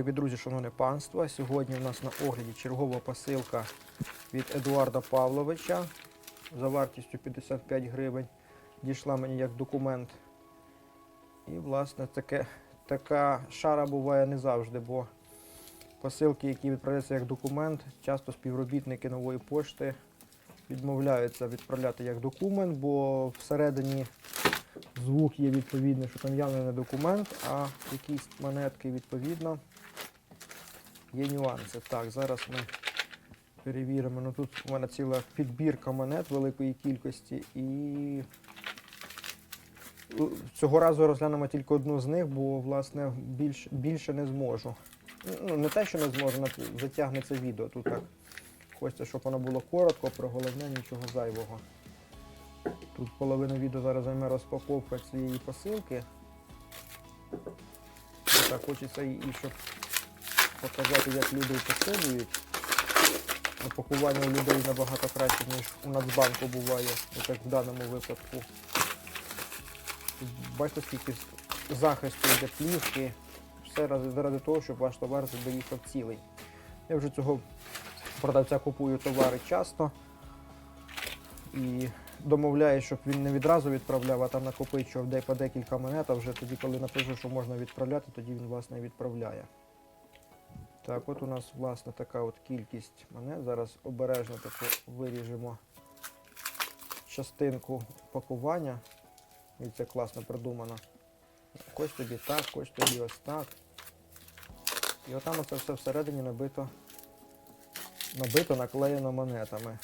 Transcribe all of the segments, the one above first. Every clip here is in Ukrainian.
Любі друзі, шановне панство, сьогодні у нас на огляді чергова посилка від Едуарда Павловича за вартістю 55 гривень. Дійшла мені як документ. І, власне, таке, така шара буває не завжди, бо посилки, які відправляються як документ, часто співробітники нової пошти відмовляються відправляти як документ, бо всередині звук є відповідний, що там явно не документ, а якісь монетки відповідно. Є нюанси. Так, зараз ми перевіримо. Ну, тут у мене ціла підбірка монет великої кількості і цього разу розглянемо тільки одну з них, бо власне більш, більше не зможу. Ну, не те, що не зможу, на- затягне це відео. Тут так. Хочеться, щоб воно було коротко, про головне нічого зайвого. Тут половину відео зараз займе розпаковка цієї посилки. Так, хочеться і щоб показати, як люди упаковують. Упакування у людей набагато краще, ніж у Нацбанку буває, як в даному випадку. Бачите, скільки захисту йде плівки. Все заради того, щоб ваш товар доїхав цілий. Я вже цього продавця купую товари часто і домовляю, щоб він не відразу відправляв, а там накопичував де декілька монет, а вже тоді, коли напишу, що можна відправляти, тоді він власне відправляє. Так, от у нас власне така от кількість монет. Зараз обережно таку виріжемо частинку пакування. І це класно придумано. Ось тобі так, ось тобі ось так. І отам оце все всередині набито, набито наклеєно монетами.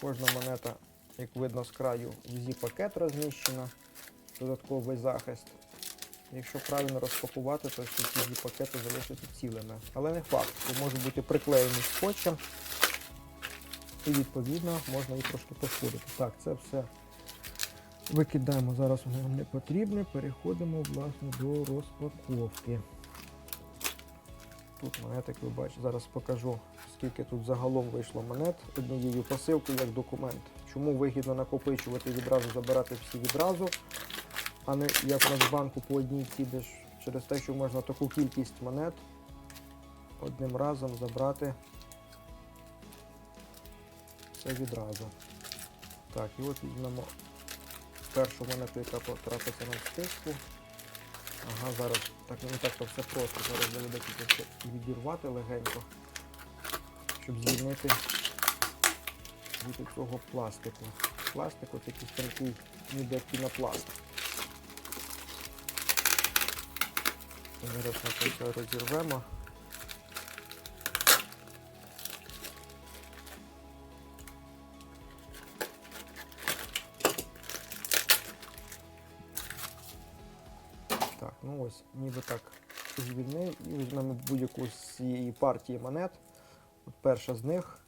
Кожна монета, як видно з краю, в зі-пакет розміщена, додатковий захист. Якщо правильно розпакувати, то всі ці зі-пакети залишаться цілими. Але не факт, бо можуть бути приклеєні скотчем. І відповідно можна їх трошки пошкодити. Так, це все викидаємо. Зараз воно нам не потрібне. Переходимо власне до розпаковки. Тут монет, як ви бачите, зараз покажу, скільки тут загалом вийшло монет однією посилкою як документ. Чому вигідно накопичувати і відразу забирати всі відразу, а не як в Нацбанку по одній цілі, через те, що можна таку кількість монет одним разом забрати це відразу. Так, і от візьмемо першу монету, яка потрапиться на списку. Ага, зараз так не так то все просто. Зараз доведеться відірвати легенько, щоб звільнити від цього пластику. Пластик ось якийсь такий ніби пінопласт. Зараз ми це розірвемо. Так, ну ось, ніби так звільнив і візьмемо будь-яку з цієї партії монет. От перша з них.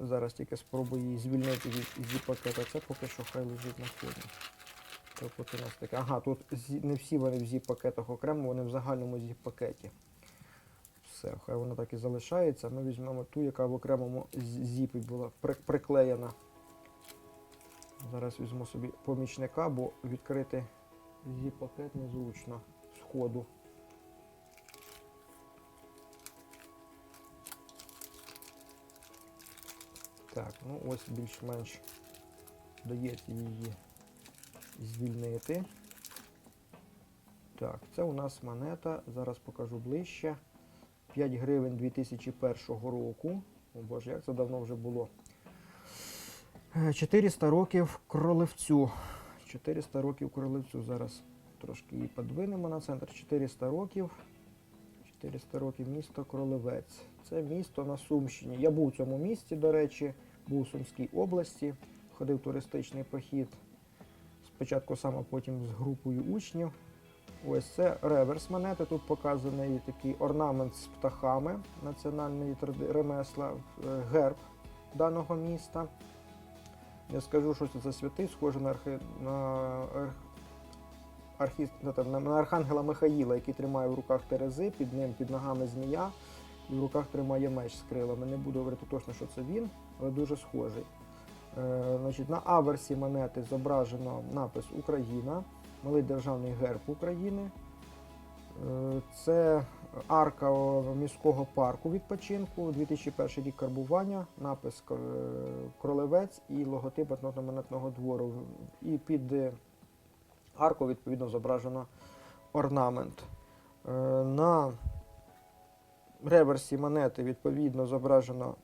Зараз тільки спробую її звільнити від зі пакета. Це поки що хай лежить на фоні. От у нас таке. Ага, тут не всі вони в зіп пакетах окремо, вони в загальному зіп пакеті. Все, хай воно так і залишається. Ми візьмемо ту, яка в окремому зіпі була при- приклеєна. Зараз візьму собі помічника, бо відкрити зіп-пакет незручно з ходу. Так, ну ось більш-менш дається її звільнити. Так, це у нас монета, зараз покажу ближче. 5 гривень 2001 року. О боже, як це давно вже було. Е, 400 років кролевцю. 400 років кролевцю. Зараз трошки її подвинемо на центр. 400 років. 400 років місто Кролевець. Це місто на Сумщині. Я був у цьому місті, до речі, був у Сумській області, ходив туристичний похід. Спочатку сам, а потім з групою учнів. Ось це реверс монети. Тут показаний такий орнамент з птахами національної ремесла, е, герб даного міста. Я скажу, що це за святий, схоже на, архи... на... архі... ну, на Архангела Михаїла, який тримає в руках терези, під ним під ногами змія, і в руках тримає меч з крилами. Не буду говорити точно, що це він, але дуже схожий. Е, значить, на аверсі монети зображено напис Україна, малий державний герб України. Е, Це арка міського парку відпочинку, 2001 рік карбування, напис е, Кролевець і логотип етномонетного двору. І під е, аркою відповідно зображено орнамент. Е, На реверсі монети відповідно зображено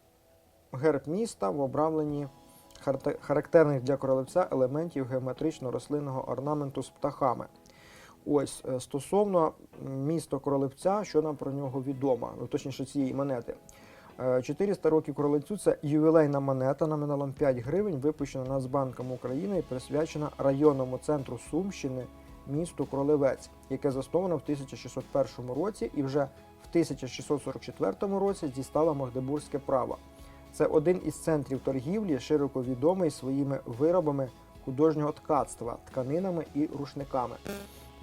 герб міста в обрамленні характерних для королевця елементів геометрично-рослинного орнаменту з птахами. Ось е, стосовно міста Королевця, що нам про нього відомо, ну, точніше цієї монети. Е, 400 років королевцю це ювілейна монета номіналом 5 гривень, випущена Нацбанком України і присвячена районному центру Сумщини місту Кролевець, яке засновано в 1601 році і вже в 1644 році дістало Магдебурзьке право. Це один із центрів торгівлі, широко відомий своїми виробами художнього ткацтва, тканинами і рушниками.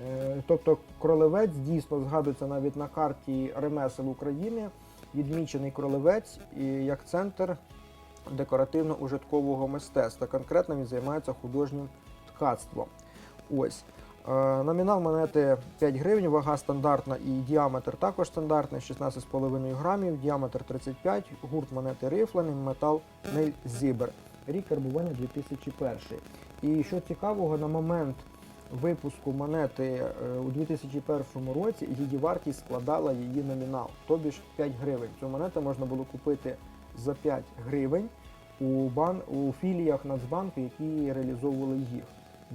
Е, Тобто кролевець дійсно згадується навіть на карті ремесел України, відмічений кролевець як центр декоративно-ужиткового мистецтва. Конкретно він займається художнім ткацтвом. Ось. Е, Номінал монети 5 гривень, вага стандартна і діаметр також стандартний 16,5 грамів, діаметр 35, гурт монети рифлений, метал Нель Зібер. Рік карбування 2001. І що цікавого, на момент випуску монети е, у 2001 році її вартість складала її номінал, тобі ж 5 гривень. Цю монету можна було купити за 5 гривень у, бан, у філіях Нацбанку, які реалізовували їх.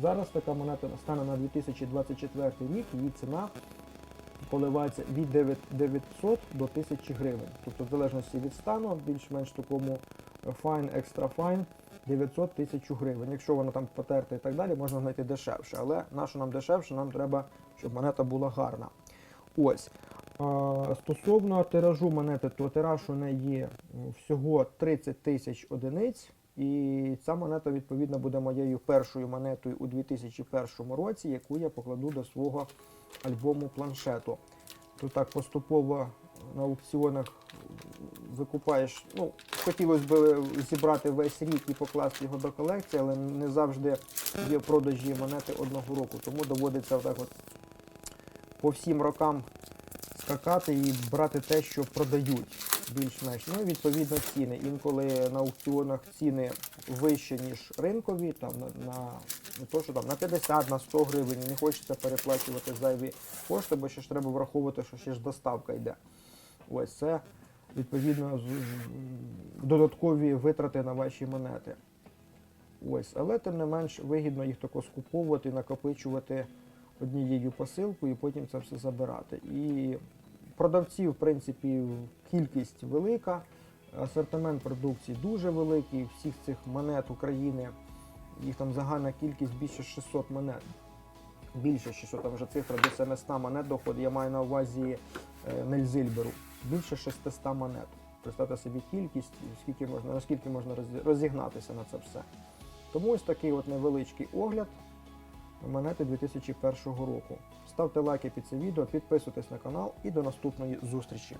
Зараз така монета стане на 2024 рік, її ціна коливається від 900 до 1000 гривень. Тобто в залежності від стану, більш-менш такому fine, extra fine, 900 тисяч гривень. Якщо вона там потерта і так далі, можна знайти дешевше. Але на що нам дешевше, нам треба, щоб монета була гарна. Ось. Стосовно тиражу монети, то тираж у неї всього 30 тисяч одиниць. І ця монета, відповідно, буде моєю першою монетою у 2001 році, яку я покладу до свого альбому планшету. Тут так поступово на аукціонах викупаєш. Ну, хотілося б зібрати весь рік і покласти його до колекції, але не завжди є в продажі монети одного року. Тому доводиться отак от по всім рокам скакати і брати те, що продають більш-менш. Ну і відповідно ціни. Інколи на аукціонах ціни вищі, ніж ринкові, там на, на то, що там на 50, на 100 гривень. Не хочеться переплачувати зайві кошти, бо ще ж треба враховувати, що ще ж доставка йде. Ось це відповідно додаткові витрати на ваші монети. Ось, але тим не менш вигідно їх тако скуповувати, накопичувати однією посилкою і потім це все забирати. І продавців, в принципі, кількість велика, асортимент продукції дуже великий. Всіх цих монет України, їх там загальна кількість більше 600 монет. Більше 600, там вже цифра до 700 монет доходить. Я маю на увазі е, Нельзильберу. Більше 600 монет. Представте собі кількість, скільки можна, наскільки можна розігнатися на це все. Тому ось такий от невеличкий огляд монети 2001 року. Ставте лайки під це відео, підписуйтесь на канал і до наступної зустрічі.